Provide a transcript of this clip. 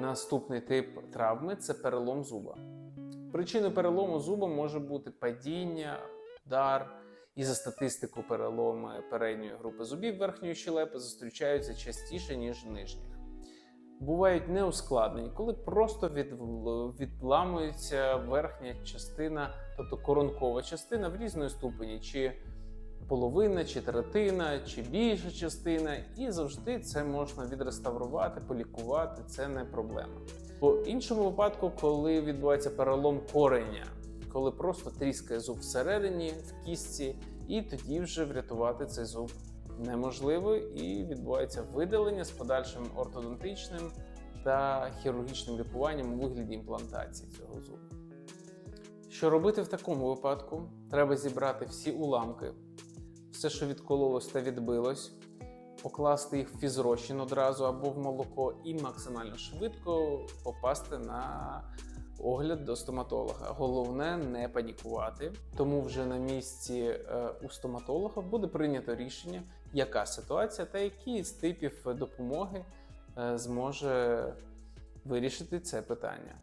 Наступний тип травми це перелом зуба. Причиною перелому зуба може бути падіння, удар. І за статистику переломи передньої групи зубів верхньої щелепи зустрічаються частіше, ніж нижніх. Бувають неускладнені, коли просто відламується верхня частина, тобто коронкова частина в різної ступені, чи половина, чи третина, чи більша частина, і завжди це можна відреставрувати, полікувати, це не проблема. У іншому випадку, коли відбувається перелом кореня, коли просто тріскає зуб всередині, в кістці, і тоді вже врятувати цей зуб неможливо, і відбувається видалення з подальшим ортодонтичним та хірургічним лікуванням у вигляді імплантації цього зубу. Що робити в такому випадку? Треба зібрати всі уламки, все, що відкололось та відбилось, покласти їх в фізрозчин одразу або в молоко і максимально швидко попасти на огляд до стоматолога. Головне не панікувати, тому вже на місці е, у стоматолога буде прийнято рішення, яка ситуація та який з типів допомоги е, зможе вирішити це питання.